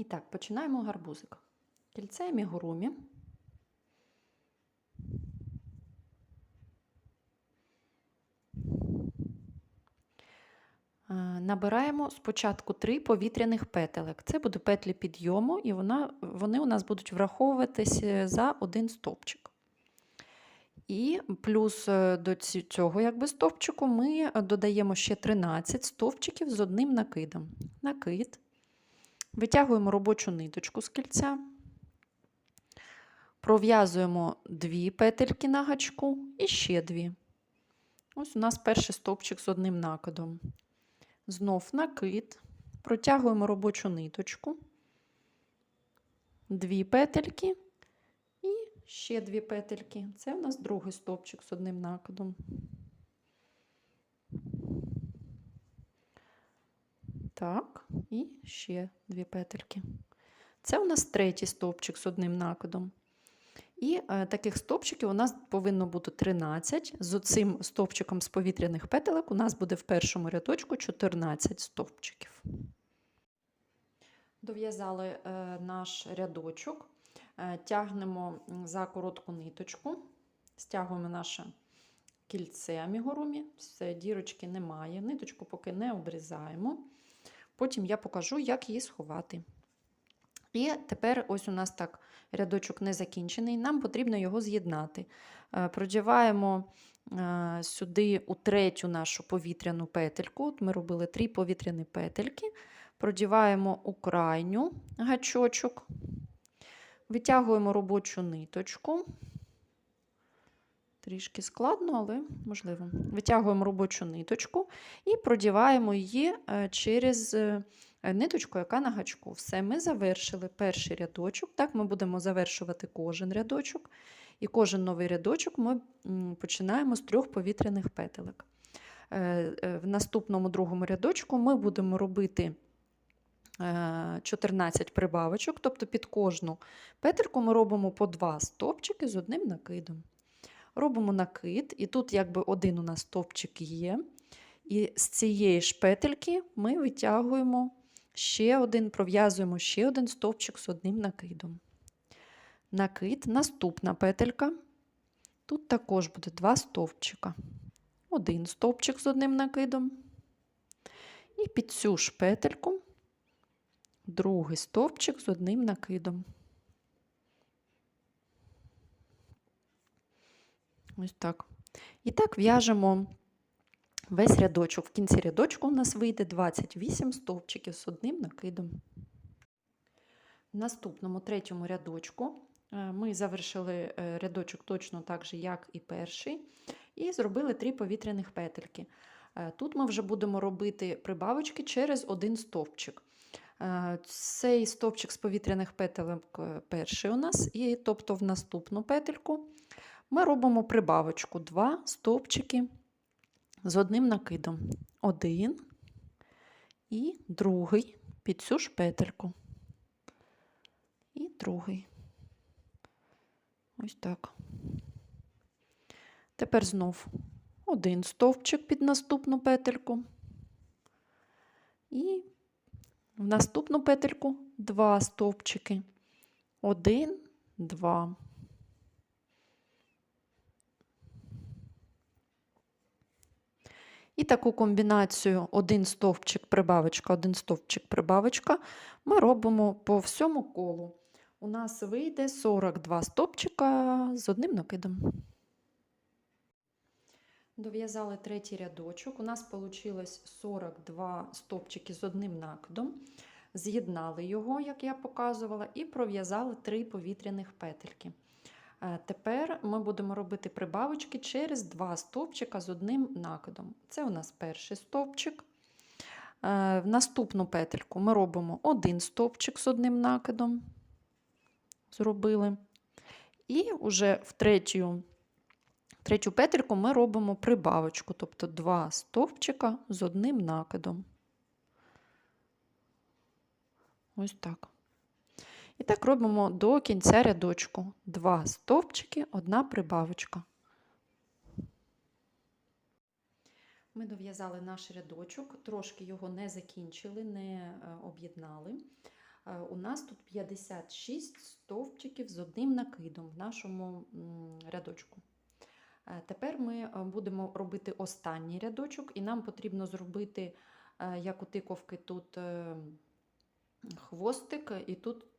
І так, починаємо гарбузик. Кільце амігурумі. Е, Набираємо спочатку три повітряних петелек. Це будуть петлі підйому, і вона, вони у нас будуть враховуватись е, за один стовпчик. І плюс е, до цього якби, стовпчику ми додаємо ще 13 стовпчиків з одним накидом. Накид. Витягуємо робочу ниточку з кільця. Пров'язуємо дві петельки на гачку і ще дві. Ось у нас перший стовпчик з одним накидом. Знов накид, протягуємо робочу ниточку, дві петельки і ще дві петельки. Це у нас другий стовпчик з одним накидом. Так, і ще дві петельки. Це у нас третій стовпчик з одним накидом. І е, таких стовпчиків у нас повинно бути 13. З цим стовпчиком з повітряних петелек у нас буде в першому рядочку 14 стовпчиків. Дов'язали е, наш рядочок, е, тягнемо за коротку ниточку, стягуємо наше кільце амігурумі, все, дірочки немає, ниточку поки не обрізаємо. Потім я покажу, як її сховати. І тепер ось у нас так рядочок не закінчений, нам потрібно його з'єднати. Е, Продіваємо е, сюди у третю нашу повітряну петельку. От ми робили три повітряні петельки, продіваємо у крайню гачочок, витягуємо робочу ниточку. Трішки складно, але можливо. Витягуємо робочу ниточку і продіваємо її е, через е, ниточку, яка на гачку. Все, ми завершили перший рядочок. Так, ми будемо завершувати кожен рядочок. І кожен новий рядочок ми починаємо з трьох повітряних петелек. Е, В наступному другому рядочку ми будемо робити е, 14 прибавочок, тобто під кожну петельку ми робимо по два стовпчики з одним накидом. Робимо накид, і тут якби один у нас стовпчик є. І з цієї ж петельки ми витягуємо ще один, пров'язуємо ще один стовпчик з одним накидом. Накид, наступна петелька. Тут також буде два стовпчика. Один стовпчик з одним накидом. І під цю ж петельку другий стовпчик з одним накидом. Ось так. І так в'яжемо весь рядочок. В кінці рядочку у нас вийде 28 стовпчиків з одним накидом. В наступному третьому рядочку е, ми завершили е, рядочок точно так же, як і перший, і зробили три повітряних петельки. Е, Тут ми вже будемо робити прибавочки через один стовпчик. Цей стовпчик з повітряних петелек перший у нас, і тобто в наступну петельку ми робимо прибавочку, два стовпчики з одним накидом. Один і другий під цю ж петельку. І другий. Ось так. Тепер знов один стовпчик під наступну петельку. І в наступну петельку два стовпчики. Один, два. І таку комбінацію один стовпчик прибавочка, один стовпчик прибавочка ми робимо по всьому колу. У нас вийде 42 стовпчика з одним накидом. Дов'язали третій рядочок. У нас вийшло 42 стовпчики з одним накидом. З'єднали його, як я показувала, і пров'язали три повітряних петельки. Е, Тепер ми будемо робити прибавочки через два стовпчика з одним накидом. Це у нас перший стовпчик. Е, В наступну петельку ми робимо один стовпчик з одним накидом. Зробили. І вже в третю, третю петельку ми робимо прибавочку, тобто два стовпчика з одним накидом. Ось так. І так робимо до кінця рядочку. Два стовпчики, одна прибавочка. Ми дов'язали наш рядочок, трошки його не закінчили, не е, об'єднали. Е, У нас тут 56 стовпчиків з одним накидом в нашому рядочку. Е, Тепер ми будемо робити останній рядочок, і нам потрібно зробити, як у тиковки, тут е, хвостик, і тут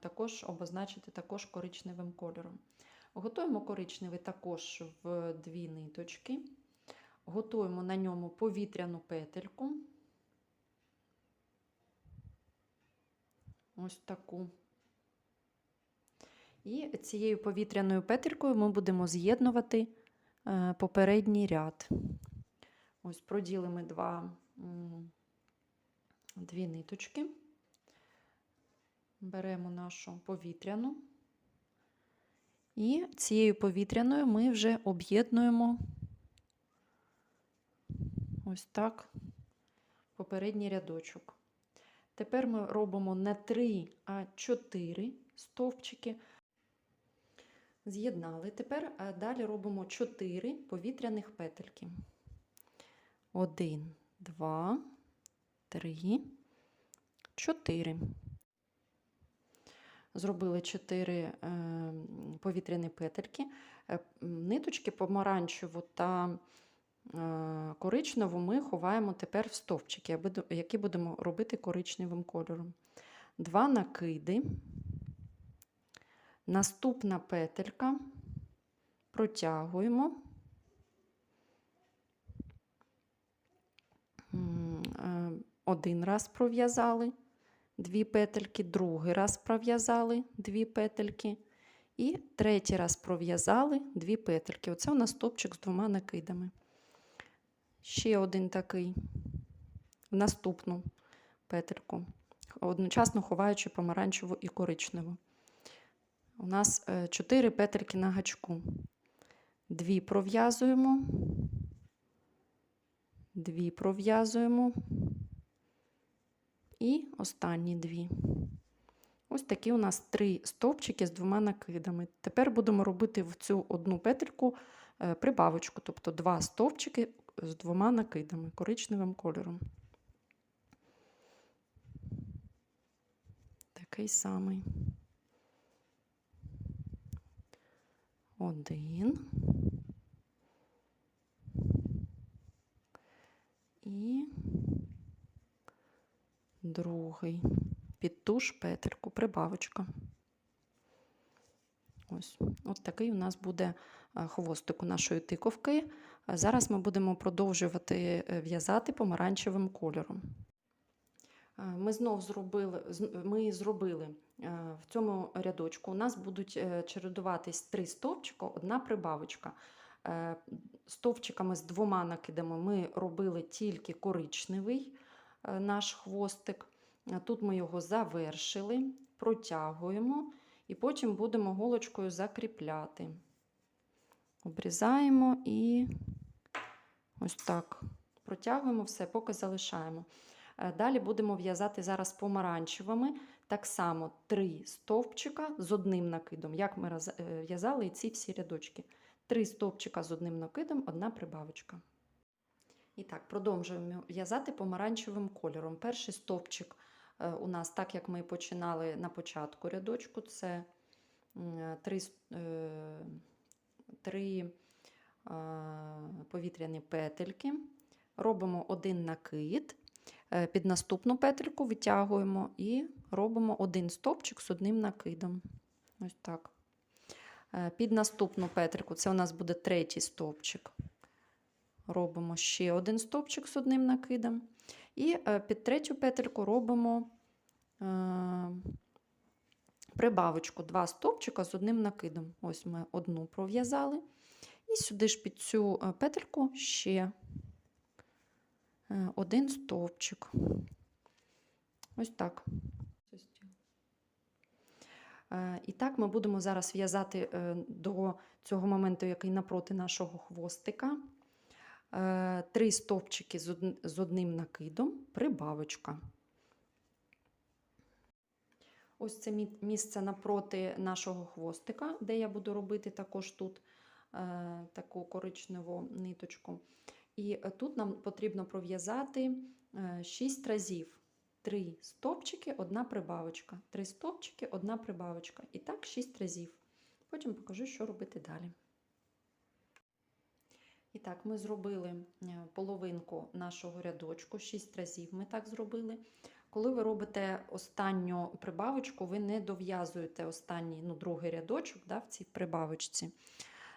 також обозначити також коричневим кольором. Готуємо коричневий також в дві ниточки. Готуємо на ньому повітряну петельку. Ось таку. І цією повітряною петелькою ми будемо з'єднувати е, попередній ряд. Ось проділимо два, дві ниточки. Беремо нашу повітряну. І цією повітряною ми вже об'єднуємо ось так попередній рядочок. Тепер ми робимо не 3, а 4 стовпчики. З'єднали. Тепер далі робимо 4 повітряних петельки. 1, 2, 3, 4. Зробили 4 е, повітряні петельки. Е, Ниточки помаранчеву та е, коричневу ми ховаємо тепер в стовпчики, які будемо робити коричневим кольором. Два накиди. Наступна петелька. Протягуємо. Один раз пров'язали дві петельки, другий раз пров'язали дві петельки. І третій раз пров'язали дві петельки. Оце у нас стопчик з двома накидами. Ще один такий в наступну петельку, одночасно ховаючи помаранчеву і коричневу. У нас 4 петельки на гачку. Дві пров'язуємо, дві пров'язуємо і останні дві. Ось такі у нас три стовпчики з двома накидами. Тепер будемо робити в цю одну петельку е, прибавочку, тобто два стовпчики з двома накидами коричневим кольором. Такий самий. Один. І другий. Під ту ж петельку, прибавочка. Ось, от такий у нас буде е, хвостик у нашої тиковки. Зараз ми будемо продовжувати е, в'язати помаранчевим кольором. Е, Ми знов зробили, ми зробили е, в цьому рядочку. У нас будуть е, чередуватись три стовпчика, одна прибавочка. Е, Стовпчиками з двома накидами ми робили тільки коричневий е, наш хвостик. Тут ми його завершили, протягуємо і потім будемо голочкою закріпляти. Обрізаємо і ось так протягуємо все, поки залишаємо. Е, Далі будемо в'язати зараз помаранчевими. Так само три стовпчика з одним накидом, як ми е, в'язали ці всі рядочки. Три стовпчика з одним накидом, одна прибавочка. І так, продовжуємо в'язати помаранчевим кольором. Перший стовпчик у нас, так як ми починали на початку рядочку, це м, е, три, с- е, три е, повітряні петельки. Робимо один накид. Е, Під наступну петельку витягуємо і робимо один стовпчик з одним накидом. Ось так. Е, Під наступну петельку, це у нас буде третій стовпчик. Робимо ще один стовпчик з одним накидом. І е, під третю петельку робимо е, прибавочку, два стовпчика з одним накидом. Ось ми одну пров'язали. І сюди ж під цю е, петельку ще один стовпчик. Ось так. І так ми будемо зараз в'язати до цього моменту, який напроти нашого хвостика. Е, Три стовпчики з одним накидом, прибавочка. Ось це місце напроти нашого хвостика, де я буду робити також тут е, таку коричневу ниточку. І е, тут нам потрібно пров'язати 6 разів 3 стовпчики, одна прибавочка. 3 стовпчики, одна прибавочка. І так 6 разів. Потім покажу, що робити далі. І так, ми зробили е, половинку нашого рядочку, 6 разів ми так зробили. Коли ви робите останню прибавочку, ви не дов'язуєте останній, ну, другий рядочок да, в цій прибавочці.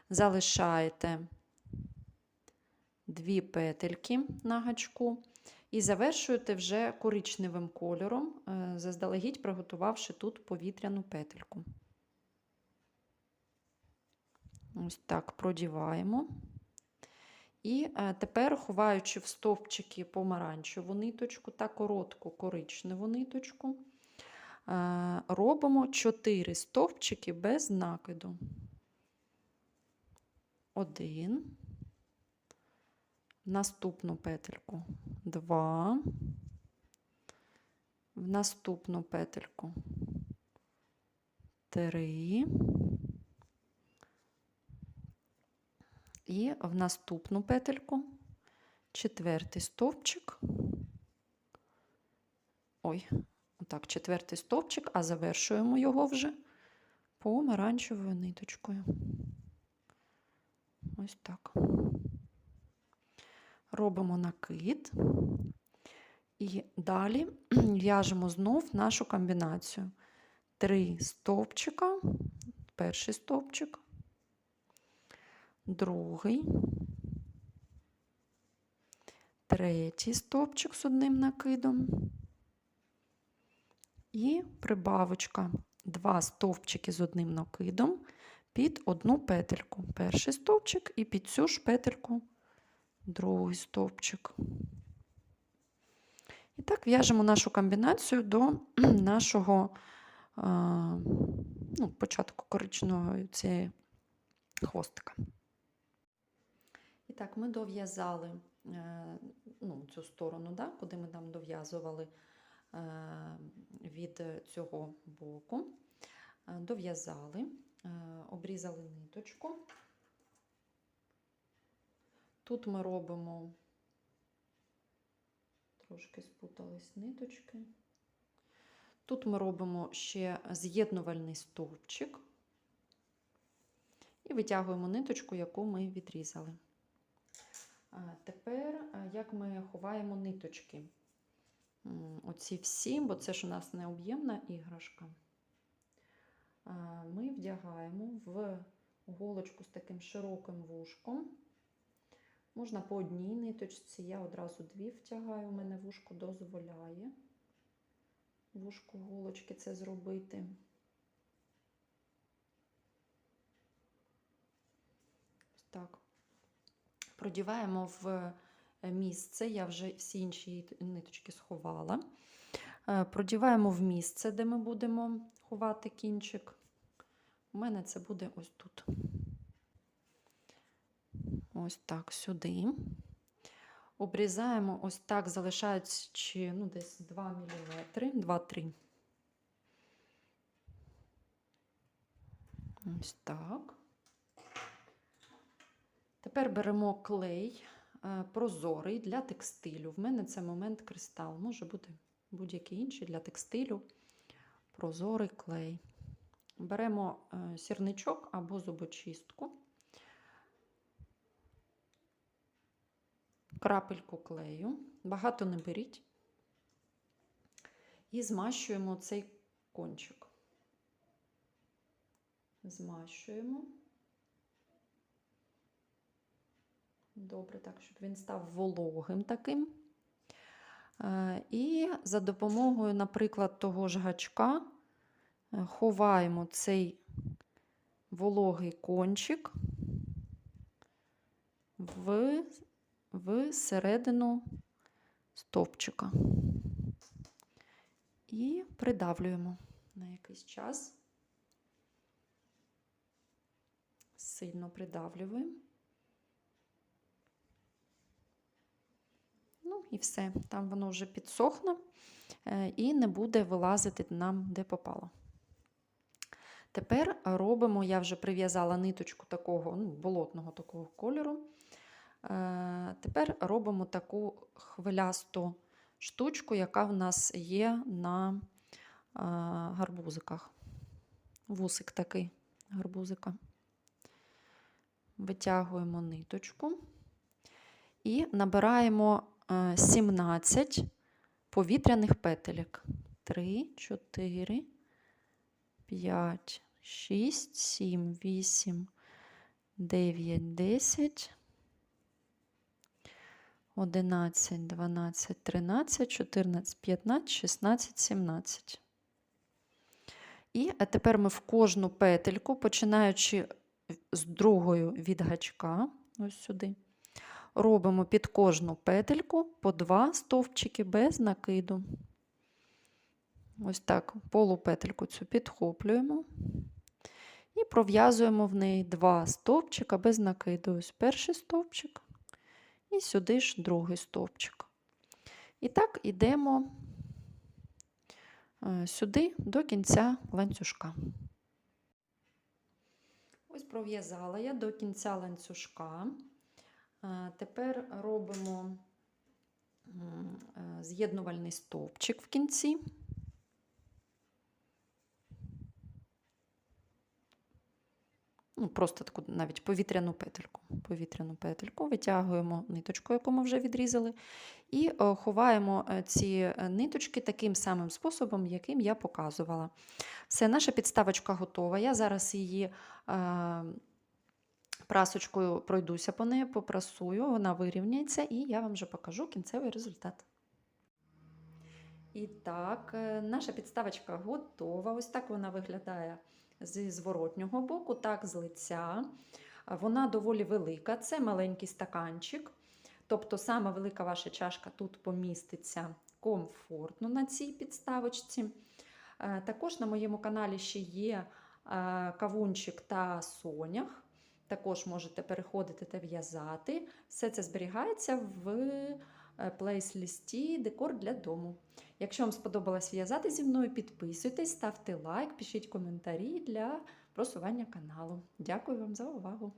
Залишаєте дві петельки на гачку і завершуєте вже коричневим кольором, е, заздалегідь приготувавши тут повітряну петельку. Ось так продіваємо. І е, тепер, ховаючи в стовпчики помаранчеву ниточку та коротку коричневу ниточку, е, робимо 4 стовпчики без накиду. Один. В наступну петельку 2. В наступну петельку 3. І в наступну петельку четвертий стовпчик. Ой, отак, четвертий стовпчик, а завершуємо його вже помаранчевою ниточкою. Ось так. Робимо накид. І далі в'яжемо знов нашу комбінацію. Три стовпчика, перший стовпчик, другий, третій стовпчик з одним накидом і прибавочка. Два стовпчики з одним накидом під одну петельку. Перший стовпчик і під цю ж петельку другий стовпчик. І так в'яжемо нашу комбінацію до нашого ну, початку коричневого цієї хвостика. І так, ми дов'язали е, ну, цю сторону, да, куди ми там дов'язували е, від цього боку. Е, дов'язали, обрізали ниточку. Тут ми робимо, трошки спутались ниточки. Тут ми робимо ще з'єднувальний стовпчик і витягуємо ниточку, яку ми відрізали. Тепер, як ми ховаємо ниточки, оці всі, бо це ж у нас не об'ємна іграшка, ми вдягаємо в голочку з таким широким вушком. Можна по одній ниточці, я одразу дві втягаю, у мене вушко дозволяє вушку голочки це зробити. Ось так. Продіваємо в місце, я вже всі інші ниточки сховала. Продіваємо в місце, де ми будемо ховати кінчик. У мене це буде ось тут. Ось так сюди. Обрізаємо ось так, залишаючи ну, десь 2 мм, 2-3. Ось так. Тепер беремо клей е, прозорий для текстилю. В мене це момент кристал, може бути будь-який інший для текстилю. Прозорий клей. Беремо е, сірничок або зубочистку. крапельку клею, багато не беріть, і змащуємо цей кончик. Змащуємо. Добре, так, щоб він став вологим таким. Е, і за допомогою, наприклад, того ж гачка е, ховаємо цей вологий кончик в в середину стовпчика і придавлюємо на якийсь час, сильно придавлюємо. І все, там воно вже підсохне е, і не буде вилазити нам де попало. Тепер робимо, я вже прив'язала ниточку такого ну, болотного такого кольору. Е, тепер робимо таку хвилясту штучку, яка в нас є на гарбузиках. Вусик такий гарбузика. Витягуємо ниточку і набираємо е, 17 повітряних петелек. 3, 4, 5, 6, 7, 8, 9, 10, 11, 12, 13, 14, 15, 16, 17. І е, тепер ми в кожну петельку, починаючи з другою від гачка, ось сюди, робимо під кожну петельку по два стовпчики без накиду. Ось так полупетельку цю підхоплюємо і пров'язуємо в неї два стовпчика без накиду. Ось перший стовпчик і сюди ж другий стовпчик. І так йдемо е, сюди до кінця ланцюжка. Ось пров'язала я до кінця ланцюжка. Тепер робимо е, з'єднувальний стовпчик в кінці. Ну, просто таку навіть повітряну петельку. Повітряну петельку витягуємо ниточку, яку ми вже відрізали, і е, ховаємо е, ці ниточки таким самим способом, яким я показувала. Все, наша підставочка готова. Я зараз її е, прасочкою пройдуся по неї, попрасую, вона вирівняється, і я вам вже покажу кінцевий результат. І так, е, наша підставочка готова. Ось так вона виглядає зі зворотнього боку, так з лиця. Вона доволі велика, це маленький стаканчик. Тобто, саме велика ваша чашка тут поміститься комфортно на цій підставочці. Е, Також на моєму каналі ще є е, кавунчик та сонях. Також можете переходити та в'язати. Все це зберігається в е, плейс-лісті Декор для дому. Якщо вам сподобалось в'язати зі мною, підписуйтесь, ставте лайк, пишіть коментарі для просування каналу. Дякую вам за увагу!